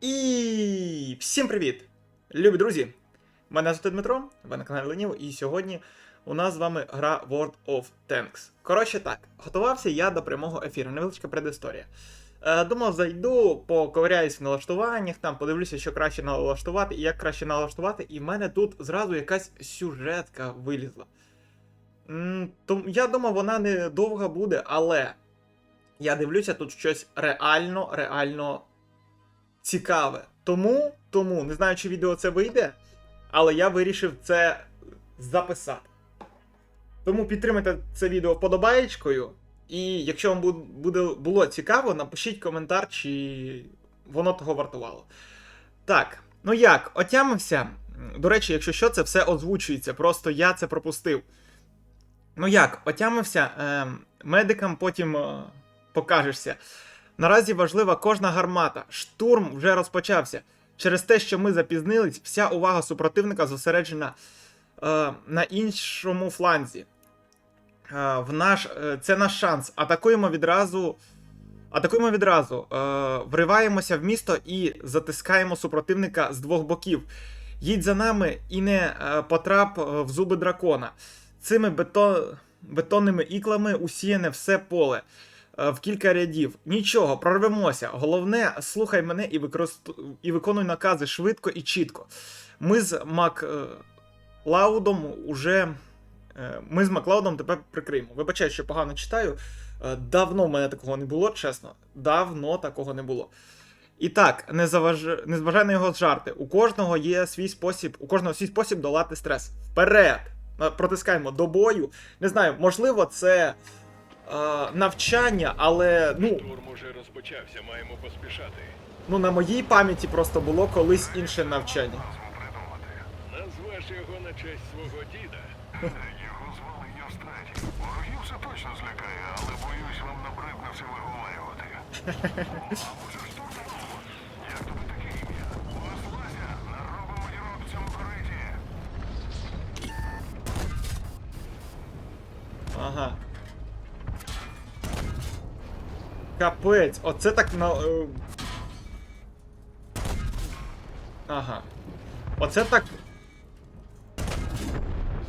І всім привіт! Любі друзі! Мене звати Дмитро, ви на каналі Ленів, і сьогодні у нас з вами гра World of Tanks. Коротше так, готувався я до прямого ефіру, невеличка предісторія. Е, думав, зайду, поковиряюсь в налаштуваннях, там подивлюся, що краще налаштувати і як краще налаштувати, і в мене тут зразу якась сюжетка вилізла. То, я думав, вона не довга буде, але я дивлюся, тут щось реально, реально цікаве. Тому, тому, не знаю, чи відео це вийде, але я вирішив це записати. Тому підтримайте це відео вподобаєчкою. І якщо вам буде, було цікаво, напишіть коментар, чи воно того вартувало. Так, ну як, отямився. До речі, якщо що, це все озвучується, просто я це пропустив. Ну як, отямився, ем, медикам потім е, покажешся. Наразі важлива кожна гармата. Штурм вже розпочався. Через те, що ми запізнились, вся увага супротивника зосереджена е, на іншому фланзі. Е, в наш, е, це наш шанс. Атакуємо відразу. Атакуємо відразу. Е, вриваємося в місто і затискаємо супротивника з двох боків. Їдь за нами і не е, потрап е, в зуби дракона. Цими бето... бетонними іклами усіяне все поле в кілька рядів. Нічого, прорвемося. Головне, слухай мене і, використ... і виконуй накази швидко і чітко. Ми з Мак е, уже. е, Ми з Маклаудом тебе прикриємо. Вибачаю, що погано читаю. Е, Давно в мене такого не було, чесно. Давно такого не було. І так, не, заваж... не зважай на його жарти. У кожного є свій спосіб, у кожного свій спосіб долати стрес. Вперед! Е, Протискаємо до бою. Не знаю, можливо, це е, навчання, але ну, Штурм уже розпочався, маємо поспішати. ну на моїй пам'яті просто було колись інше навчання. Назвеш його на честь свого діда. Його звали Йостраті. Ворогів це точно злякає, але боюсь вам набридно все виговарювати. А може штурмом? Як тобі таке ім'я? Ось Лазя, наробимо дірок в цьому кориті. Ага. Капець, оце так на. е, Ага. Оце так.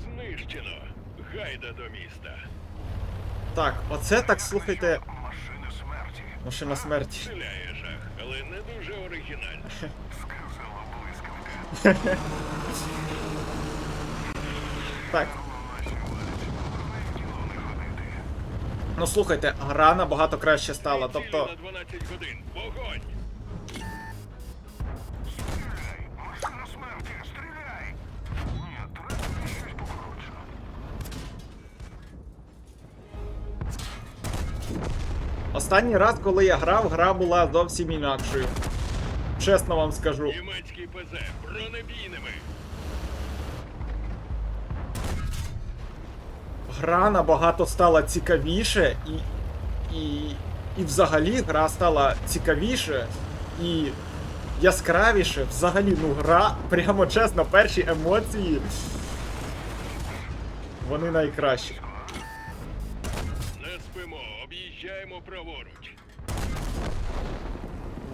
Знищено. Гайда до міста. Так, оце так слухайте. Машини смерті. Машина смерті. Стріляє жах, але не дуже оригінально. Сказала блискавка. Так. Наші валять. В діло не ходити. Ну слухайте, гра набагато краще стала. Тобто. на 12 годин. Стріляй! Стріляй! Ні, треба щось покруче. Останній раз, коли я грав, гра була зовсім інакшою. Чесно вам скажу. Німецький ПЗ бронебійними. Гра набагато стала цікавіше і. І. І взагалі гра стала цікавіше і яскравіше. Взагалі, ну гра, прямо чесно, перші емоції. Вони найкращі. Не спимо, об'їжджаємо праворуч.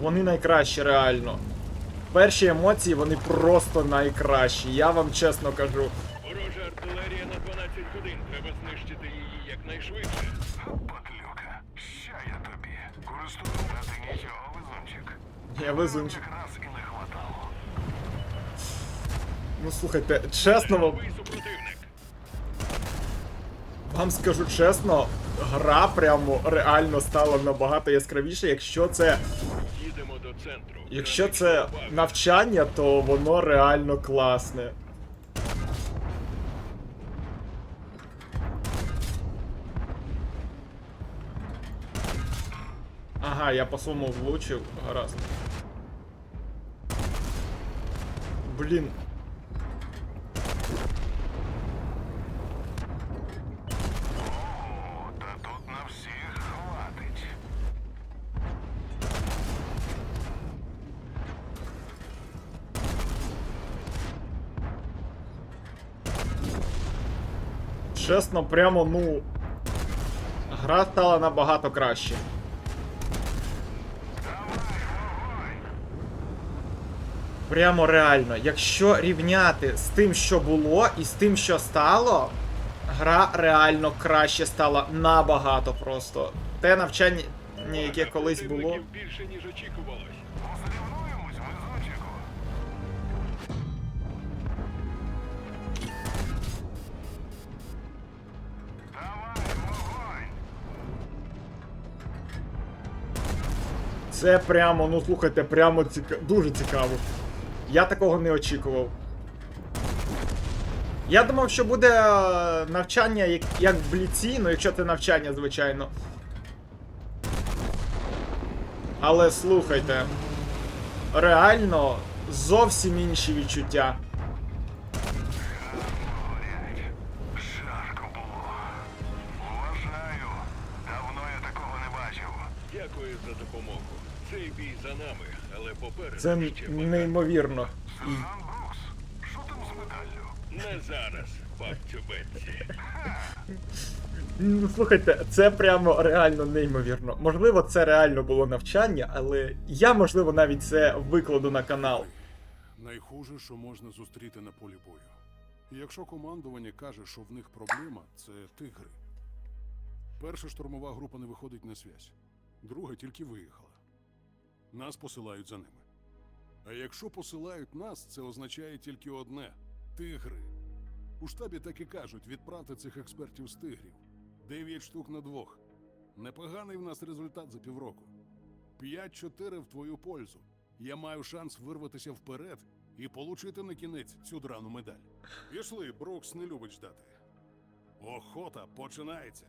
Вони найкращі, реально. Перші емоції, вони просто найкращі. Я вам чесно кажу. Ворожа артилерія на 12 годин. Треба знищити її якнайшвидше. Патлюка, ща я тобі. Користуюсь, а ти нічого, везунчик. Я везунчик. Якраз і не хватало. Ну слухайте, чесно вам, вам скажу чесно, гра прямо реально стала набагато яскравіше, якщо це. Їдемо до центру. Якщо це навчання, то воно реально класне. Ага, я по своєму влучив, гаразд. Блін. Чесно, прямо, ну. Гра стала набагато краще. Давай, вогонь! Прямо реально, якщо рівняти з тим, що було, і з тим, що стало, гра реально краще стала набагато просто. Те навчання, яке колись було. Більше, ніж очікувалось. Це прямо, ну слухайте, прямо ціка... дуже цікаво. Я такого не очікував. Я думав, що буде е, навчання як, як в бліці, ну якщо це навчання, звичайно. Але слухайте. Реально зовсім інші відчуття. Це неймовірно. Сержант Брукс, що там з медаллю? Не зараз, бабцю Бетсі. Ну, слухайте, це прямо реально неймовірно. Можливо, це реально було навчання, але я, можливо, навіть це викладу на канал. Найхуже, що можна зустріти на полі бою. Якщо командування каже, що в них проблема, це тигри. Перша штурмова група не виходить на зв'язь, друга тільки виїхала. Нас посилають за ними. А якщо посилають нас, це означає тільки одне тигри. У штабі так і кажуть відправте цих експертів з тигрів. Дев'ять штук на двох. Непоганий в нас результат за півроку. 5-4 в твою пользу. Я маю шанс вирватися вперед і получити на кінець цю драну медаль. Пішли, Брукс не любить ждати. Охота починається.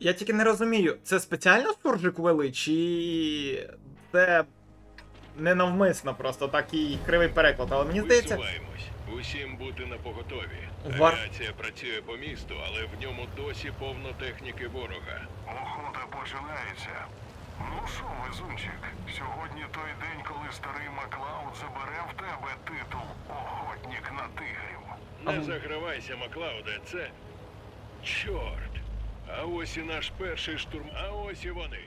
Я тільки не розумію, це спеціально суржик вели, чи це ненавмисно просто такий кривий переклад, але мені здається. Висуваємось. Усім бути на поготові. Вар- Авіація працює по місту, але в ньому досі повно техніки ворога. Охота починається. Ну що, везунчик, сьогодні той день, коли старий Маклауд забере в тебе титул Охотник на тигрів. Не загравайся, Маклауде, це. Чорт. А ось і наш перший штурм. А ось і вони.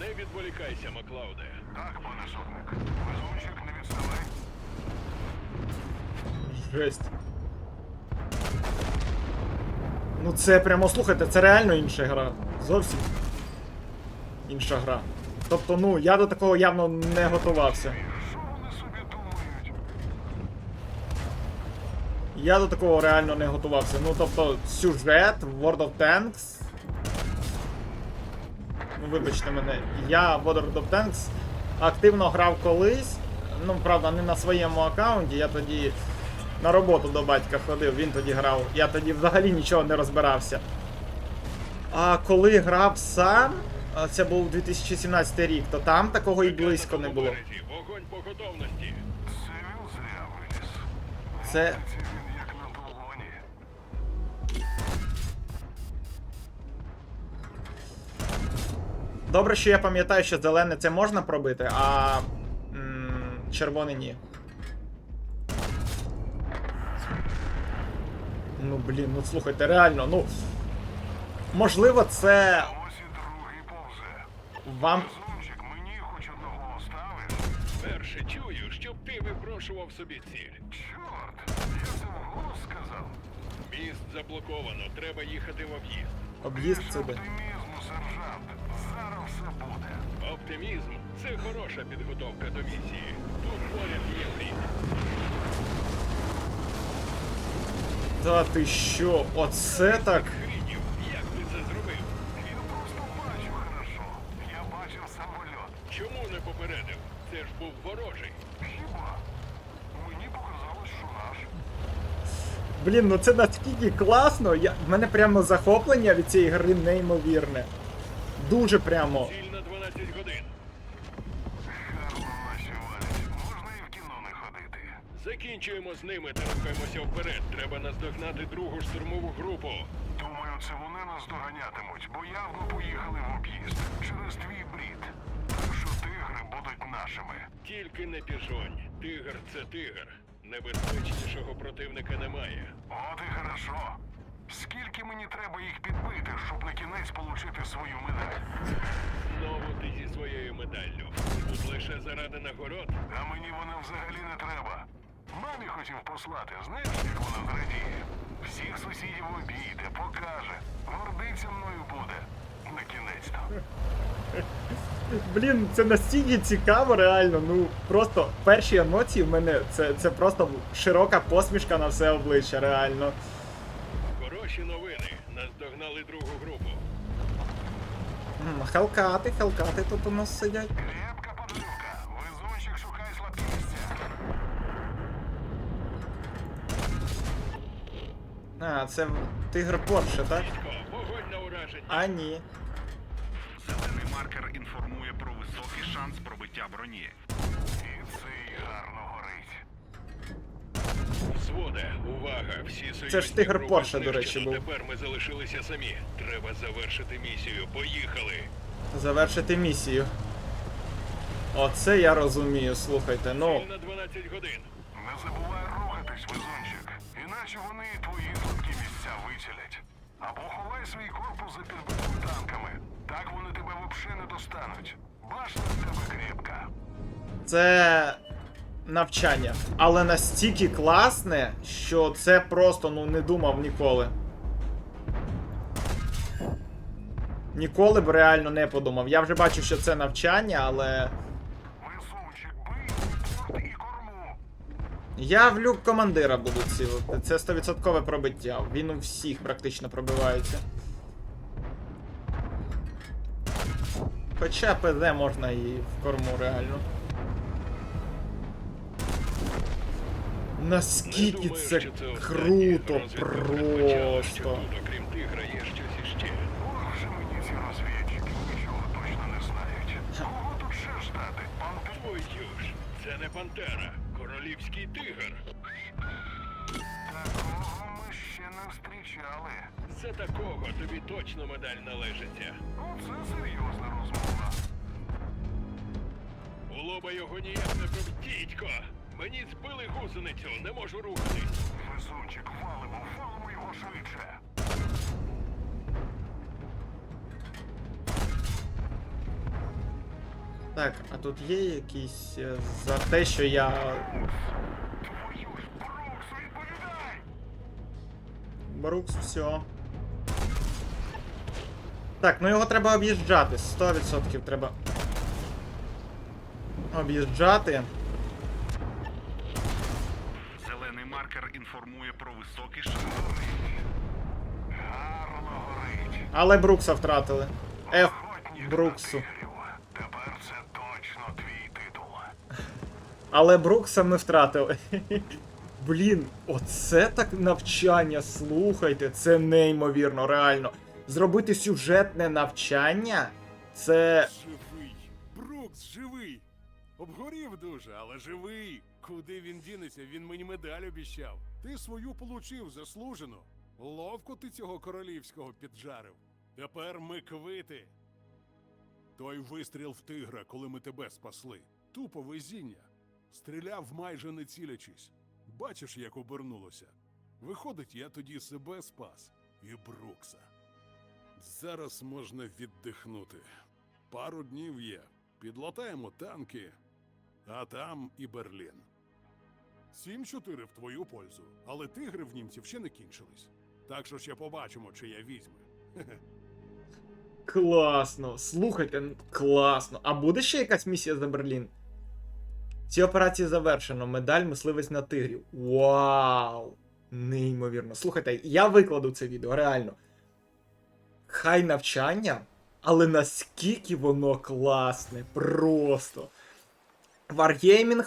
Не відволікайся, Маклауде. Так, пане сотник. Везунчик, не відставай. Жесть. Ну це прямо слухайте, це реально інша гра. Зовсім інша гра. Тобто, ну, я до такого явно не готувався. Що вони собі думають? Я до такого реально не готувався. Ну, тобто, сюжет, World of Tanks. Ну, вибачте мене, я в World of Tanks активно грав колись. Ну, правда, не на своєму аккаунті, я тоді на роботу до батька ходив, він тоді грав. Я тоді взагалі нічого не розбирався. А коли грав сам, а це був 2017 рік, то там такого і близько не було. Вогонь по готовності. Це Добре, що я пам'ятаю, що зелене це можна пробити, а м, червоне ні. Ну блін, ну слухайте, реально, ну. Можливо, це ось і другий повзе. вам. Мені хоч одного оставиш? Перше чую, щоб ти випрошував собі ціль. Чорт, я це вголос сказав. Міст заблоковано, треба їхати в об'їзд. Об'їзд це де. оптимізму, сержант. Зараз все буде. Оптимізм це хороша підготовка до місії. Тут поряд є лід. Та ти що? Оце так. Хрінів, як ти це зробив? Я просто бачу хорошо. Я бачив самольот. Чому не попередив? Це ж був ворожий. Хіба? Мені показалось, що наш. Блін, ну це наскільки класно. Я... В мене прямо захоплення від цієї гри неймовірне. Дуже прямо. Ціль на 12 годин. Можна і в кіно не ходити. Закінчуємо з ними та рухаємося вперед. Треба наздогнати другу штурмову групу. Думаю, це вони нас доганятимуть, бо явно поїхали в об'їзд через твій брід. Так що тигри будуть нашими. Тільки не піжонь. Тигр це тигр. Небезпечнішого противника немає. От і хорошо. Скільки мені треба їх підбити, щоб получити свою медаль. Знову ти зі своєю медаллю. Тут лише заради нагород. А мені вона взагалі не треба. Мамі хотів послати, знаєш, як вона зрадіє. Всіх сусідів обійде, покаже. Гордиться мною буде. На кінець-то. Блін, це настільки цікаво, реально. Ну просто перші емоції в мене це, це просто широка посмішка на все обличчя, реально. Хороші новини. Нас догнали другу групу. М, Хелкати, хелкати тут у нас сидять. Крепка подлюка. Везунчик шукай слабкі місця. А, це тигр Порше, так? Вогонь на ураження. А ні. Зелений маркер інформує про високий шанс пробиття броні. І цей гарно горить. Взводе, увага, всі Це ж тигр Порше, до речі, був. Тепер ми залишилися самі. Треба завершити місію. Поїхали. Завершити місію. Оце я розумію, слухайте. Ну, на 12 годин. Не забувай рухатись, везунчик. Іначе вони твої слабкі місця вицілять. Або ховай свій корпус за підбитим танками. Так вони тебе взагалі не достануть. Башня в тебе крепка. це навчання. Але настільки класне, що це просто ну не думав ніколи. Ніколи б реально не подумав. Я вже бачу, що це навчання, але. Я в люк командира буду цілити. Це 100% пробиття. Він у всіх практично пробивається. Хоча ПЗ можна і в корму реально. Наскільки думаю, це це круто, просто. Окрім тигра, є щось іще. Ох же мені ці розвідчики нічого точно не знають. Кого тут ще ждати? Ж, це не пантера, королівський тигр. Такого ми ще не зустрічали. За такого тобі точно медаль належиться. Оце серйозна розмова. У лоба його ніяк не проб... Мені збили гусеницю, не можу рухатись. Везунчик, валимо, валимо його швидше. Так, а тут є якісь е, за те, що я. Твою ж Брукс, відповідай! Брукс, все. Так, ну його треба об'їжджати. 100% треба. Об'їжджати. Зелений інформує про високий шанс. Гарно горить. Але Брукса втратили. Охотник Бруксу. Тепер це точно твій титул. Але Брукса ми втратили. Блін, оце так навчання, слухайте, це неймовірно, реально. Зробити сюжетне навчання це. Живий! Брукс живий! Обгорів дуже, але живий! Куди він дінеться? Він мені медаль обіщав. Ти свою получив заслужено. Ловко ти цього королівського піджарив. Тепер ми квити. Той вистріл в тигра, коли ми тебе спасли. Тупо везіння. Стріляв майже не цілячись. Бачиш, як обернулося. Виходить, я тоді себе спас і Брукса. Зараз можна віддихнути. Пару днів є. Підлатаємо танки, а там і Берлін. 7-4 в твою пользу, але тигри в німців ще не кінчились. Так що ще побачимо, чи я візьме. Класно. Слухайте, класно. А буде ще якась місія за Берлін? Ці операції завершено. Медаль мисливець на тигрів. Вау! Неймовірно. Слухайте, я викладу це відео, реально. Хай навчання, але наскільки воно класне. Просто. Wargaming,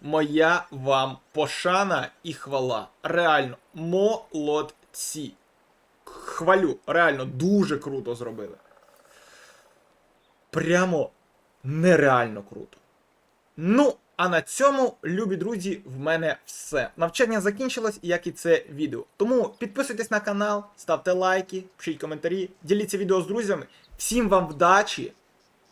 моя вам пошана і хвала. Реально, молодці. Хвалю, реально, дуже круто зробили. Прямо нереально круто. Ну, а на цьому, любі друзі, в мене все. Навчання закінчилось, як і це відео. Тому підписуйтесь на канал, ставте лайки, пишіть коментарі, діліться відео з друзями. Всім вам вдачі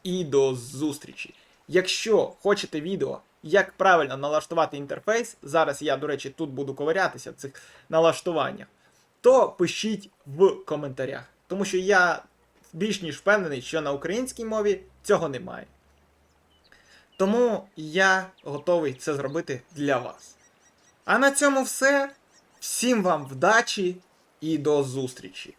і до зустрічі! Якщо хочете відео, як правильно налаштувати інтерфейс, зараз я, до речі, тут буду ковирятися в цих налаштуваннях, то пишіть в коментарях. Тому що я більш ніж впевнений, що на українській мові цього немає. Тому я готовий це зробити для вас. А на цьому все. Всім вам вдачі і до зустрічі!